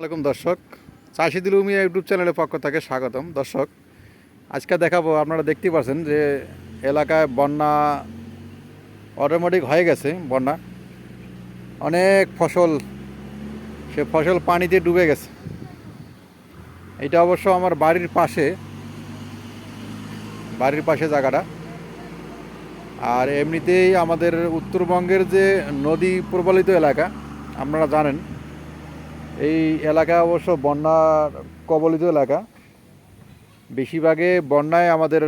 আসসালামাইকুম দর্শক। চাষি দিলুমিয়া ইউটিউব চ্যানেলের পক্ষ থেকে স্বাগতম। দর্শক, আজকে দেখাবো, আপনারা দেখতেই পাচ্ছেন যে এলাকায় বন্যা অটোমেটিক হয়ে গেছে, বন্যা। অনেক ফসল, সে ফসল পানিতে ডুবে গেছে। এটা অবশ্য আমার বাড়ির পাশে বাড়ির পাশে জায়গাটা। আর এমনিতেই আমাদের উত্তরবঙ্গের যে নদী প্রবলিত এলাকা, আপনারা জানেন এই এলাকা অবশ্য বন্যার কবলিত এলাকা। বেশিরভাগে বন্যায় আমাদের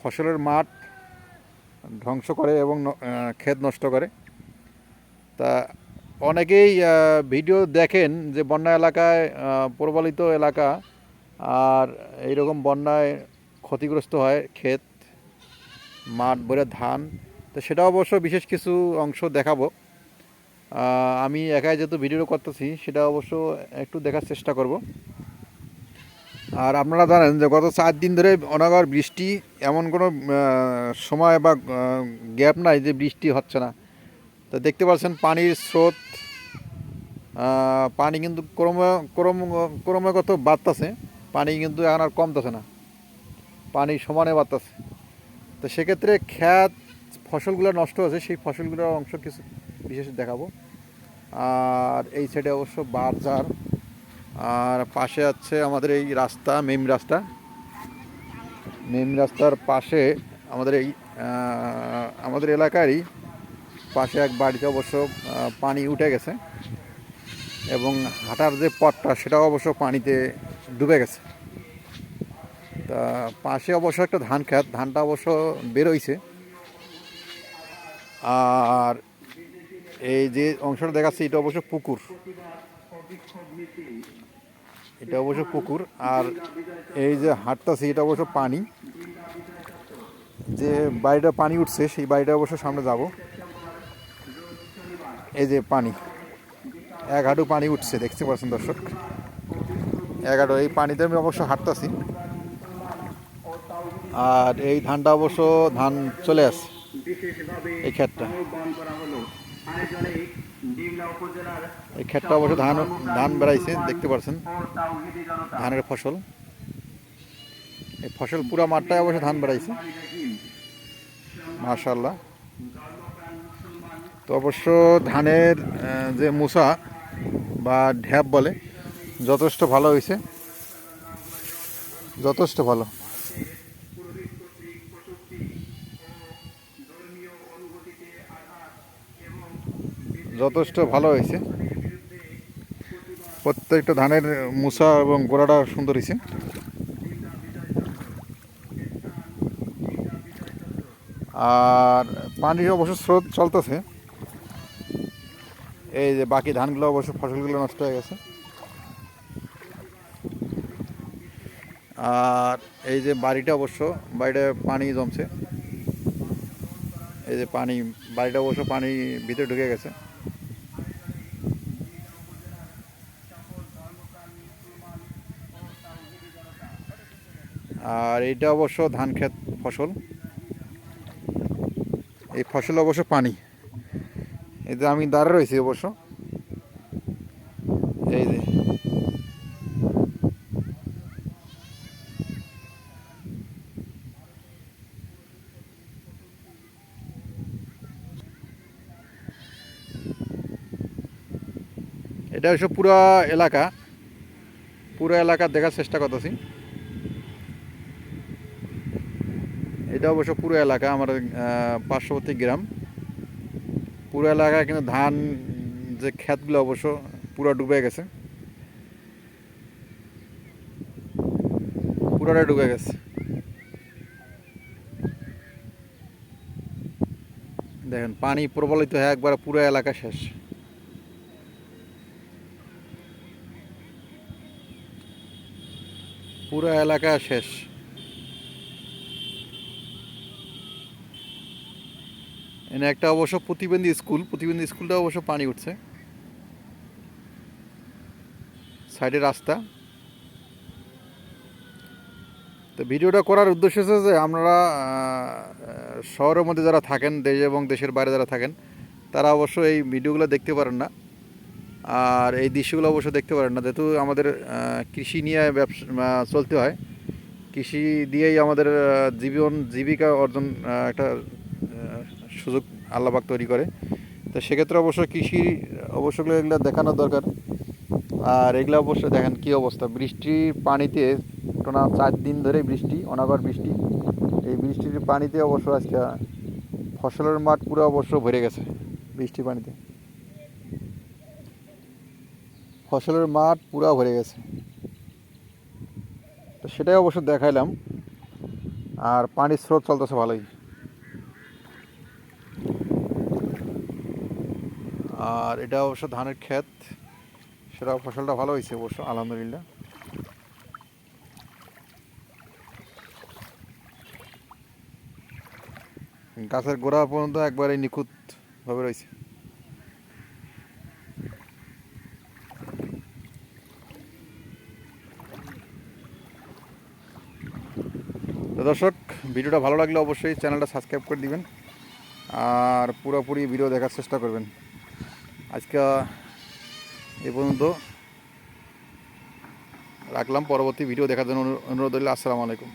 ফসলের মাঠ ধ্বংস করে এবং ক্ষেত নষ্ট করে। তা অনেকেই ভিডিও দেখেন যে বন্যা এলাকায় প্রবলিত এলাকা আর এইরকম বন্যায় ক্ষতিগ্রস্ত হয় ক্ষেত, মাঠ ভরে ধান। তো সেটা অবশ্য বিশেষ কিছু অংশ দেখাবো। আমি একাই যেহেতু ভিডিও করতেছি, সেটা অবশ্য একটু দেখার চেষ্টা করব। আর আপনারা জানেন যে গত চার দিন ধরে অনাগর বৃষ্টি, এমন কোনো সময় বা গ্যাপ নাই যে বৃষ্টি হচ্ছে না। তো দেখতে পাচ্ছেন পানির স্রোত পানি কিন্তু ক্রম ক্রম, ক্রমাগত বাড়তেছে। পানি কিন্তু এখন আর কমতেছে না। পানি সমানে বাড়তেছে। তো সেক্ষেত্রে খ্যাত ফসলগুলো নষ্ট হয়েছে, সেই ফসলগুলোর অংশ কিছু বিশেষ দেখাবো। আর এই সাইডে অবশ্য বাজার। আর পাশে আছে আমাদের এই রাস্তা মেম রাস্তা। মেম রাস্তার পাশে আমাদের এই আমাদের এলাকারই পাশে এক বাড়িতে অবশ্য পানি উঠে গেছে। এবং হাঁটার যে পথটা, সেটাও অবশ্য পানিতে ডুবে গেছে। তা পাশে অবশ্য একটা ধান খেত ধানটা অবশ্য বেরোইছে আর এই যে অংশটা দেখাচ্ছে, এটা অবশ্য পুকুর। এটা অবশ্য পুকুর, আর এই যে হাঁটতাছে, এটা অবশ্য পানি। যে বাড়িটা পানি উঠছে, সেই বাড়িটা অবশ্য সামনে যাব। এই যে পানি, এক হাঁটু পানি উঠছে, দেখতে পাচ্ছেন দর্শক। এক এই পানিতে আমি অবশ্য হাঁটতাছি। আর এই ধানটা অবশ্য ধান চলে আসছে, এই ক্ষেতটা। এই ক্ষেতটা অবশ্য ধান ধান বেড়াইছে দেখতে পাচ্ছেন ধানের ফসল। এই ফসল পুরা মাঠটায় অবশ্য ধান বেড়াইছে। মাশাল্লাহ তো অবশ্য ধানের যে মুসা বা ঢ্যাপ বলে যথেষ্ট ভালো হয়েছে যথেষ্ট ভালো। যথেষ্ট ভালো হয়েছে। প্রত্যেকটা ধানের মুসা এবং গোড়াটা সুন্দর হয়েছে। আর পানির অবশ্য স্রোত চলতেছে। এই যে বাকি ধানগুলো অবশ্য ফসলগুলো নষ্ট হয়ে গেছে। আর এই যে বাড়িটা অবশ্য, বাড়িটা পানি জমছে। এই যে পানি, বাড়িটা অবশ্য পানি ভিতরে ঢুকে গেছে। আর এইটা অবশ্য ধান ক্ষেত ফসল। এই ফসল অবশ্য পানি। যে আমি দাঁড়া রয়েছি অবশ্য। এই যে। এটা হচ্ছে পুরা এলাকা। পুরো এলাকা দেখার চেষ্টা করতেছি। এটা অবশ্য পুরো এলাকা, আমার পার্শ্ববর্তী গ্রাম। পুরো এলাকায় কিন্তু ধান যে ক্ষেতগুলো অবশ্য পুরো ডুবে গেছে। পুরোটা ডুবে গেছে। দেখেন, পানি প্রবলিত হয়ে একবার পুরো এলাকা শেষ। পুরো এলাকা শেষ। এনে একটা অবশ্য প্রতিবন্ধী স্কুল প্রতিবন্ধী স্কুলটা অবশ্য পানি উঠছে। সাইডে রাস্তা। তো ভিডিওটা করার উদ্দেশ্য হচ্ছে যে আহ, শহরের মধ্যে যারা থাকেন দেশ এবং দেশের বাইরে যারা থাকেন তারা অবশ্য এই ভিডিওগুলো দেখতে পারেন না। আর এই দৃশ্যগুলো অবশ্য দেখতে পারেন না। যেহেতু আমাদের কৃষি নিয়ে ব্যবসা চলতে হয় কৃষি দিয়েই আমাদের জীবন জীবিকা অর্জন একটা সুযোগ আল্লাহবাক তৈরি করে। তো সেক্ষেত্রে অবশ্য কৃষি, অবশ্য এগুলো দেখানোর দরকার। আর এগুলো অবশ্য দেখেন কি অবস্থা। বৃষ্টির পানিতে টোনা চার দিন ধরে বৃষ্টি, অনাগর বৃষ্টি। এই বৃষ্টির পানিতে অবশ্য আজকে ফসলের মাঠ পুরো অবশ্য ভরে গেছে বৃষ্টির পানিতে। ফসলের মাঠ পুরো ভরে গেছে। তো সেটাই অবশ্য দেখাইলাম। আর পানির স্রোত চলতেছে ভালোই। আর এটা অবশ্য ধানের ক্ষেত। সেটা ফসলটা ভালো হয়েছে অবশ্য, আলহামদুলিল্লাহ। গাছের গোড়া পর্যন্ত একবারে নিখুঁতভাবে রয়েছে। তো দর্শক, ভিডিওটা ভালো লাগলে অবশ্যই চ্যানেলটা সাবস্ক্রাইব করে দিবেন। আর পুরোপুরি ভিডিও দেখার চেষ্টা করবেন। আজকে এ পর্যন্ত রাখলাম। পরবর্তী ভিডিও দেখার জন্য অনুরোধ রইল। আসসালামু আলাইকুম।